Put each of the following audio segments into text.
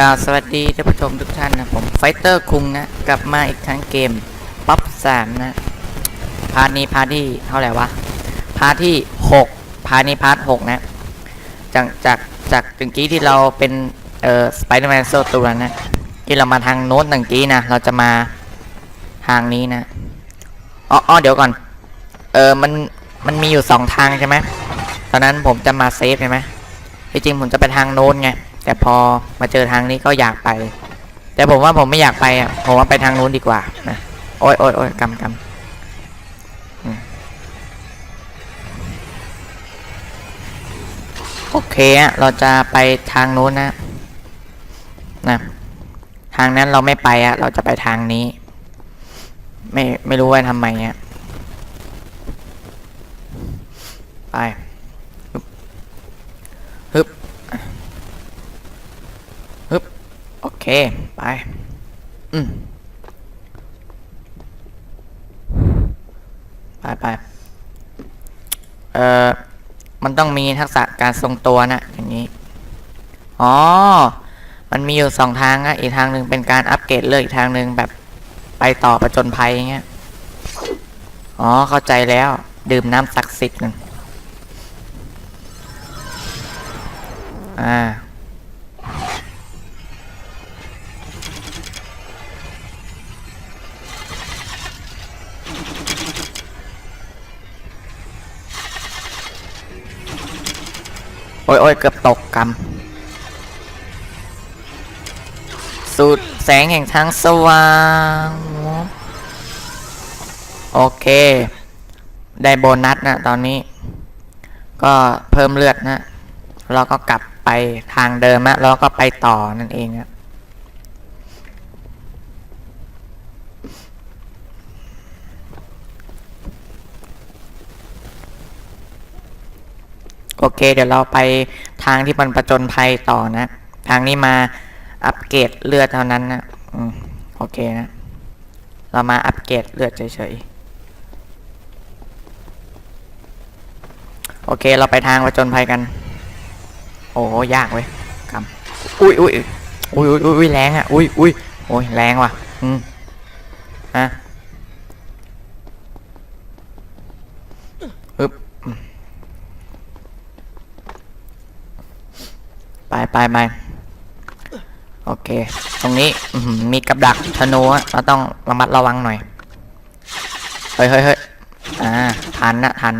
กราบสวัสดีท่านผู้ชมทุกท่านนะผมไฟเตอร์คุงนะกลับมาอีกครั้งเกมป๊อปสามนะพาร์ทนี้พาร์ทที่เท่าไหร่วะพาร์ทที่หกพาร์ทนี้พาร์ทหกนะจากจากจากตงกี้ที่เราเป็นเอ่อสไปเดอร์แมนโซตัวนะที่เรามาทางโน้นตงกี้นะเราจะมาทางนี้นะอ๋อออเดี๋ยวก่อนเออมันมันมีอยู่สองทางใช่ไหมตอนนั้นผมจะมาเซฟใช่ไหมที่จริงผมจะไปทางโน้นไง แต่พอมาเจอทางนี้ก็อยากไป แต่ผมว่าผมไม่อยากไปอะผมว่าไปทางนู้นดีกว่านะโอ้ยโอ้ยโอ้ยกำกำโอเคอะเราจะไปทางนู้นนะนะทางนั้นเราไม่ไปอะเราจะไปทางนี้ ไม่ไม่รู้ว่าทำไมอะไปฮึบฮึบฮึบโอ เค ไป อืมไปไปเอ่อ มันต้องมีทักษะการทรงตัวนะ อย่างนี้ อ๋อ มันมีอยู่สองทางอะอีกทางหนึ่งเป็นการอัปเกรดเลือกอีกทางหนึ่งแบบไปต่อประจนภัยอย่างเงี้ย อ๋อ เข้าใจแล้ว ดื่มน้ำศักดิ์สิทธิ์กันอ่า โอ้ยโอ้ยเกือบตกกำสูตรแสงแห่งทางสว่าง โอเค ได้โบนัสนะตอนนี้ ก็เพิ่มเลือดนะ เราก็กลับไปทางเดิมอะแล้วก็ไปต่อนั่นเองอะ โอเค เดี๋ยวเราไปทางที่มันประจนภัยต่อนะ ทางนี้มาอัปเกรดเลือดเท่านั้นนะอืมโอเคนะ เรามาอัปเกรดเลือดเฉยๆ โอเค เราไปทางประจนภัยกัน โอ้ยากเว้ยกำอุ้ยอุ้ยอุ้ยอุ้ยอุ้ยอุ้ยแรงอะ อุ้ยอุ้ยโอ้ยแรงว่ะ อืมฮะฮึบอืม ไปไปไปโอเค ตรงนี้มีกับดักธนูอะเราต้องระมัดระวังหน่อย เฮ้ยเฮ้ยเฮ้ยอ่าทันนะทัน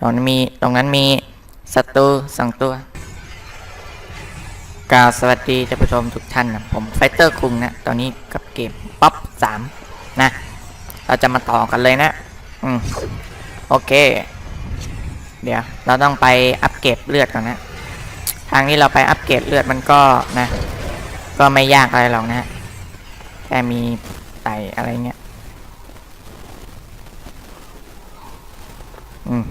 ตรงนั้นมีตรงนั้นมีศัตรูสองตัวกล่าวสวัสดีท่านผู้ชมทุกท่านนะผมไฟเตอร์คุงนะ ตอนนี้กับเกมป๊อปสามนะ เราจะมาต่อกันเลยนะ อืม โอเค เดี๋ยว เราต้องไปอัปเกรดเลือดก่อนนะ ทางนี้เราไปอัปเกรดเลือดมันก็นะ ก็ไม่ยากอะไรหรอกนะแค่มีไต่อะไรเงี้ยอืม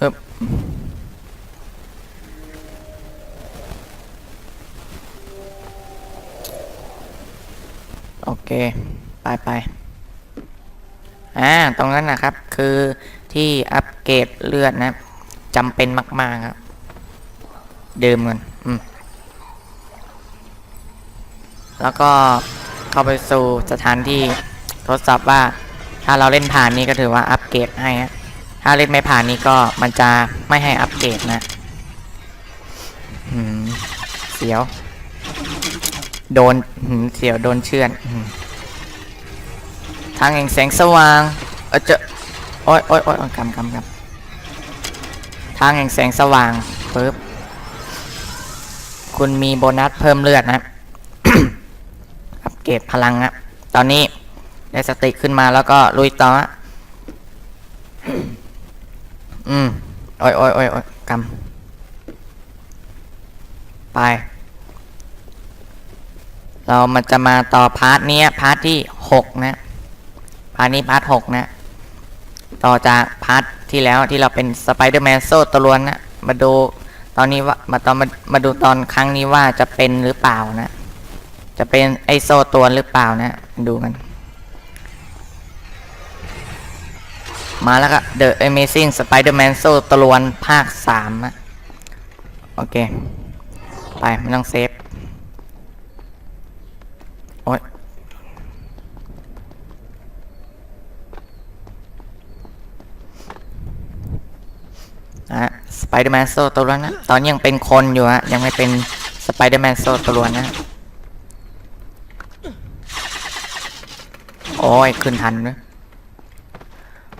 ฮึบโอเค ไปไป อ่าตรงนั้นนะครับคือที่อัปเกรดเลือดนะจำเป็นมาก ๆ ครับ เดื่มกันอืมแล้วก็เข้าไปสู่สถานที่ทดสอบว่า ถ้าเราเล่นผ่านนี้ก็ถือว่าอัปเกรดให้ฮะถ้าเล่นไม่ผ่านนี้ก็มันจะไม่ให้อัปเกรดนะหืมเสียว โดนหืมเสียวโดนเชือนหืม ทางแห่งแสงสว่างเออเจอโอ้ยโอ้ยโอ้ยกำกำกำทางแห่งแสงสว่างปึ๊บคุณมีโบนัสเพิ่มเลือดนะอัปเกรดพลังอะตอนนี้ได้สติขึ้นมาแล้วก็ลุยต่ออะอืมโอ้ยโอ้ยโอ้ยโอ้ยกำไป เรามันจะมาต่อพาร์ทนี้พาร์ทที่หกนะ พาร์ทนี้พาร์ทหกนะ ต่อจากพาร์ทที่แล้วที่เราเป็นสไปเดอร์แมนโซ่ตะลวนนะ มาดูตอนนี้ว่ามาตอนมามาดูตอนครั้งนี้ว่าจะเป็นหรือเปล่านะ จะเป็นไอโซ่ตัวหรือเปล่านะ ดูกัน มาแล้วก็ The Amazing Spider-Man โซ่ตรวนภาคสามอะโอเค ไปไม่ต้องเซฟ นะสไปเดอร์แมนโซตัวล้วนนะ ตอนนี้ยังเป็นคนอยู่ฮะ ยังไม่เป็นสไปเดอร์แมนโซตัวล้วนนะ โอ้ย ขึ้นทันด้วย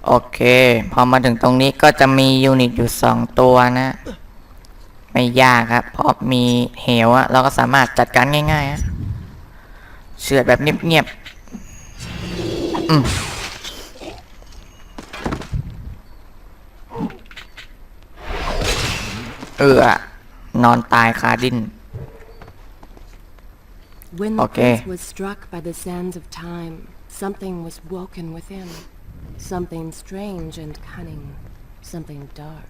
โอเค พอมาถึงตรงนี้ก็จะมียูนิตอยู่สองตัวนะ ไม่ยากครับ เพราะมีเหวอะเราก็สามารถจัดการง่ายๆฮะเฉือดแบบเงียบๆอืม เออนอนตายคาดิน When the Okay. prince was struck by the sands of time, something was woken within. Something strange and cunning. Something dark.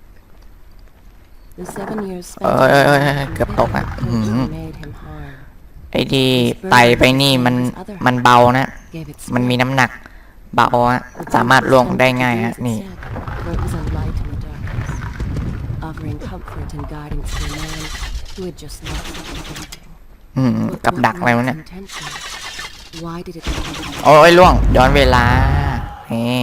The seven years spent Ôi, ôi, ôi, in ôi, cướp tóc à. quickly Ừ. made him hard. ไอ้ดีไตไปนี่มันมันเบานะ Gave it มันมี strength. น้ำหนัก เบาอะ The สามารถ prince ล่วง spent ได้ the ง่าย days ฮะ it นี่ said, for it was a light in the darkness, offering comfort and guidance to a man who had just lost everything. อืม But กับ what ดักอะไร were วะ its เนี่ย intentions? Why did it happen? โอ้ยล่วง ย้อนเวลานี่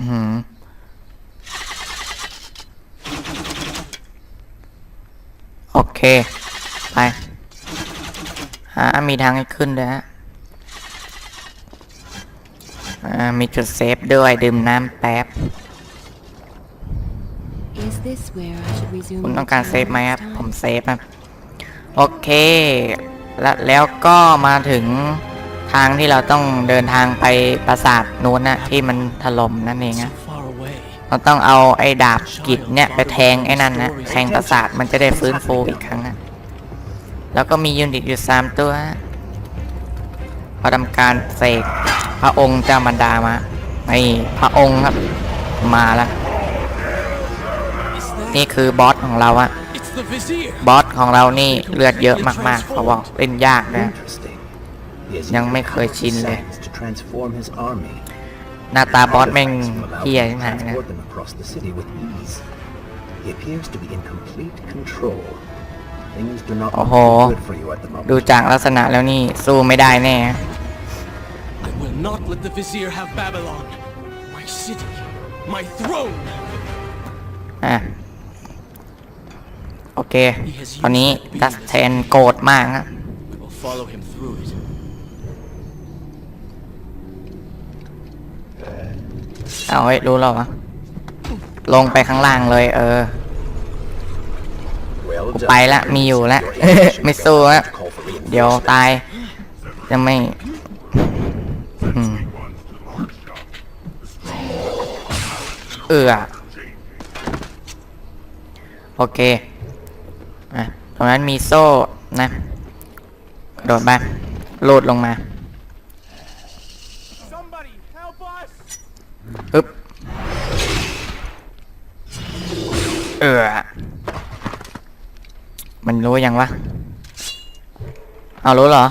อื้อหือโอเค ไป หา มีทางให้ขึ้นด้วยฮะ อ่ามีจุดเซฟด้วยดื่มน้ำแป๊บ Is this where I should resume คุณ my ต้องการเซฟ time ไหมครับ next ผม time? เซฟครับ โอเค แล้วแล้วก็มาถึงทางที่เราต้องเดินทางไปปราสาทนู้นนะที่มันถล่มนั่นเองนะ So far away. เราต้องเอาไอ้ดาบกิจเนี่ยไปแทงไอ้นั่นนะแทงปราสาทมันจะได้ฟื้นฟูอีกครั้งนะแล้วก็มียูนิตอยู่สามตัวฮะพอทำการเสก พระองค์เจ้ามันดามาไอ้พระองค์ครับ มาแล้ว นี่คือบอสของเราอะบอสของเรานี่เลือดเยอะมากๆเขาบอกเล่นยากนะยังไม่เคยชินเลย หน้าตาบอสแม่งเฮียยังไงนะ โอ้โห ดูจากลักษณะแล้วนี่สู้ไม่ได้แน่ not let the vizier have Babylon. My city. My throne. อะโอเค ตอนนี้ดัสแทนโกรธมากนะ We will follow him through it. เอาเฮ้ยรู้แล้ววะลงไปข้างล่างเลย เออ Well กู done, ไปละมีอยู่ละ Your innovation ไม่สู้ failed ละ to call for เดี๋ยว reinforcements. ตาย จะไม่อืมเออโอเคอะตรงนั้นมีโซ่นะกระโดดไปโลดลงมา Somebody help us! อึ๊บเออมันรู้ยังวะ เอารู้เหรอ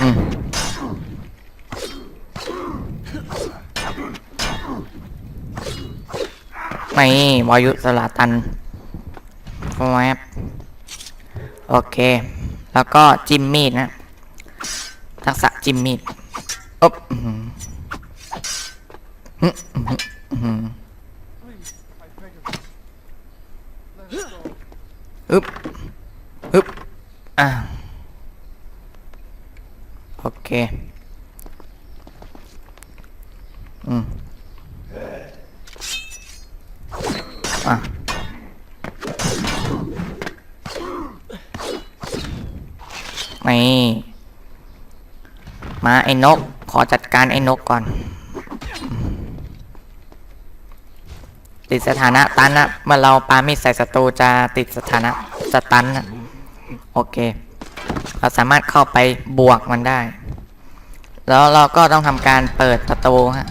อืม ไม่วายุสลาตันแวบโอเค แล้วก็จิมมีดนะ ทักษะจิมมีดอ๊บอื้อหืออื้อหืออื้อหืออึ๊บอึ๊บอะโอเค อืม อะ นี่ มาไอ้นก ขอจัดการไอ้นกก่อน ติดสถานะตันนะเมื่อเราปาไมีดใส่ศัตรูจะติดสถานะสตันนะโอเค เราสามารถเข้าไปบวกมันได้ แล้วเราก็ต้องทำการเปิดประตูฮะ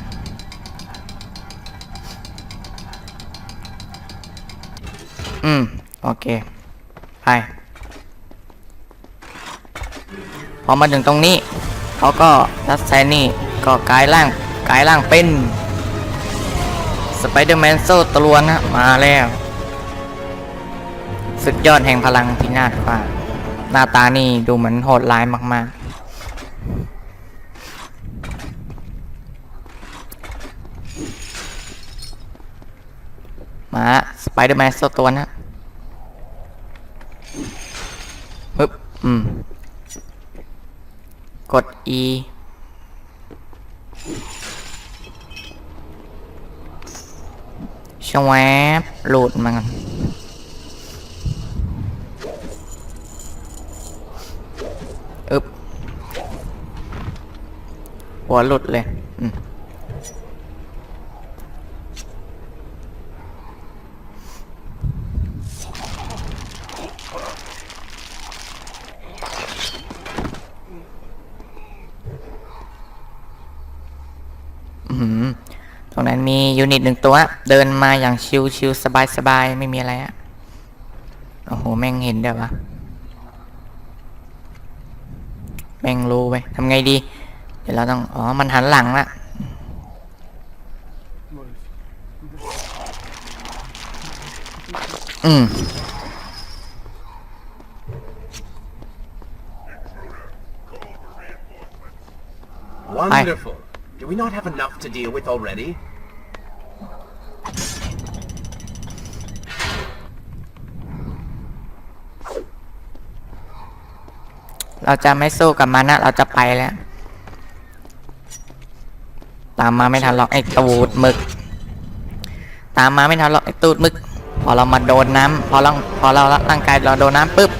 อืม โอเค ไป พอมาถึงตรงนี้ เขาก็ทัสแซนนี่ก็กลายร่างกลายร่างเป็นสไปเดอร์แมนโซตรวนนะมาแล้ว สุดยอดแห่งพลังพินาศฟ้าหน้าตานี่ดูเหมือนโหดร้ายมาก ๆ มาสไปเดอร์แมนโซตัวนะปึ๊บอืม กด E ชวบหลุดมากันอึบหัวหลุดเลย อืม อื้อหือตรงนั้นมี ยูนิตหนึ่งตัว เดินมาอย่างชิวชิวสบายสบายไม่มีอะไรอะโอ้โห แม่งเห็นเดี๋ยววะ แม่งรู้ไปทำไงดี เดี๋ยวเราต้อง อ๋อ มันหันหลังละอืม Wonderful. Do we not have enough to deal with already? เราจะไม่สู้กับมันนะเราจะไปแล้ว ตามมาไม่ทันหรอกไอ้ตูดมึก ตามมาไม่ทันหรอกไอ้ตูดมึก พอเรามาโดนน้ำพอเราพอเราร่างกายเราโดนน้ำปุ๊บ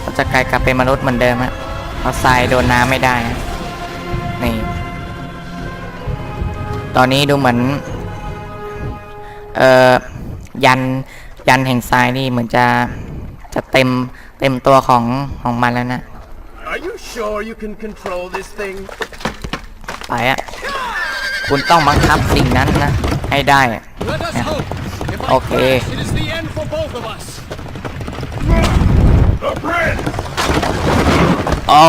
เราจะกลายกลับเป็นมนุษย์เหมือนเดิมฮะเพราทรายโดนน้ำไม่ได้ฮะนี่ตอนนี้ดูเหมือน เอ่อ ยัน ยันแห่งทรายนี่เหมือนจะ จะเต็ม เต็มตัวของ ของมันแล้วนะ sure you can control this thing? ไปอะคุณต้องบังคับสิ่งนั้นนะ ให้ได้อะ Let us Yeah. hope. If I Okay. crash, it is the end for both of us. โอ้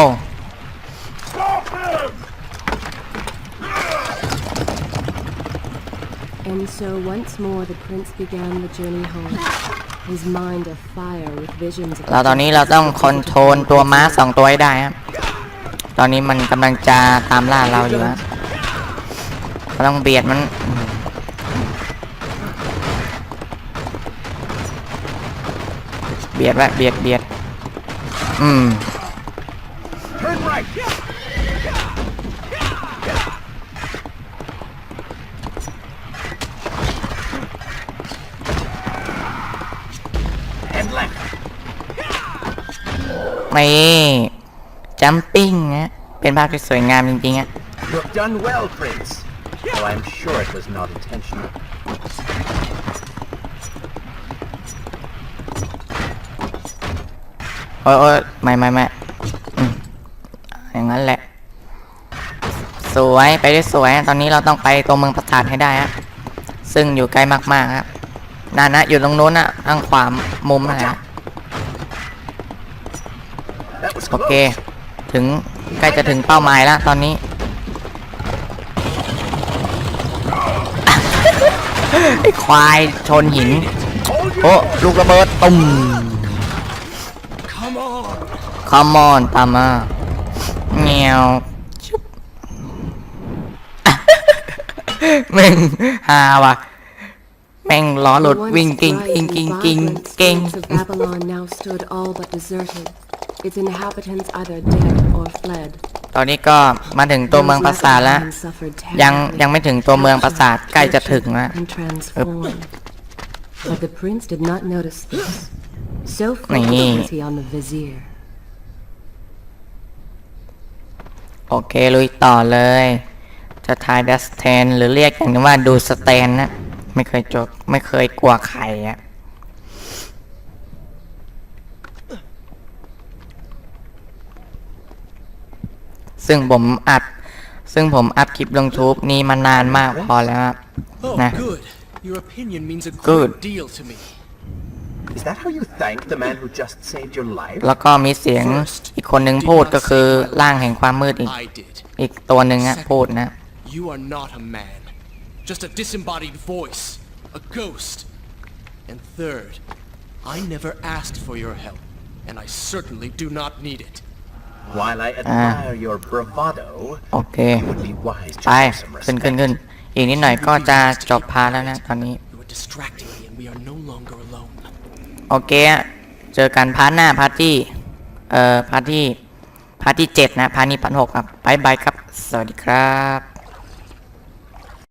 And so once more the prince began the journey home, his mind afire with visions of เราตอนนี้เราต้องคอนโทรลตัวม้าสองตัวให้ได้ครับ ตอนนี้มันกำลังจะตามล่าเราอยู่ฮะเราต้องเบียดมันเบียดไว้เบียดเบียดอืม Turn right! And left. นี่ จัมปิ้งนะเป็นภาพที่สวยงามจริงๆอะ You have done well, Prince. Though I'm sure it was not intentional. โอ้ยโอ้ยไม่ไม่ไม่อืมอย่างนั้นแหละ สวยไปได้สวยตอนนี้เราต้องไปตัวเมืองปราสาทให้ได้ฮะซึ่งอยู่ใกล้มากๆครับนั่นนะอยู่ตรงนู้นนะทางขวามุมนั่นแหละ That was โอ close. เค ถึงใกล้จะถึงเป้าหมายแล้วตอนนี้ ไอ้ควายชนหิน Hold your โอ้ลูกระเบิดตุ่ม Come on. คอมมอนตามมาเงียวชุบแม่งฮาว่ะ แม่งล้อหลุด The once วิ่งกิ้ง bright กิ้ง and กิ้งกิ้ง vibrant กิ้ง streets of Babylon now stood all but deserted, its inhabitants either dead or fled. ตอนนี้ก็มาถึงตัวเมืองปราสาทแล้ว Those left behind suffered ยัง terribly, ยังไม่ถึงตัวเมืองปราสาทใกล้จะถึงแล้ว and transformed. But the prince did not notice this. So Nee. focused was he on the vizier. โอเค ลุยต่อเลย จะทายดัสแทนหรือเรียกอย่างนี้ว่าดูสแตนนะ ไม่เคยจบ ไม่เคยกลัวใครอะ ซึ่งผมอัด ซึ่งผมอัดคลิปลงทูบนี้มานานมากพอแล้วครับ Oh, Nah. good. Your opinion means a Good. great deal to me. Is that how you thank the man who just saved your life? แล้วก็มีเสียงอีกคนหนึ่งพูดก็คือร่างแห่งความมืดอีก I did. อีกตัวหนึ่งอะพูดนะ You are not a man. Just a disembodied voice. A ghost. And third, I never asked for your help. And I certainly do not need it. While I admire your bravado, โอเค it would be wise to ไป show some ขึ้นขึ้น respect. ขึ้นอีกนิดหน่อยก็จะจบพาร์ทแล้วนะตอนนี้ You are distracting me and we are no longer alone. โอเคอะเจอกันพาร์ทหน้าพาร์ทที่ เอ่อ พาร์ทที่ พาร์ทที่เจ็ดนะ พาร์ทนี้พาร์ทหกครับบายบายครับ สวัสดีครับ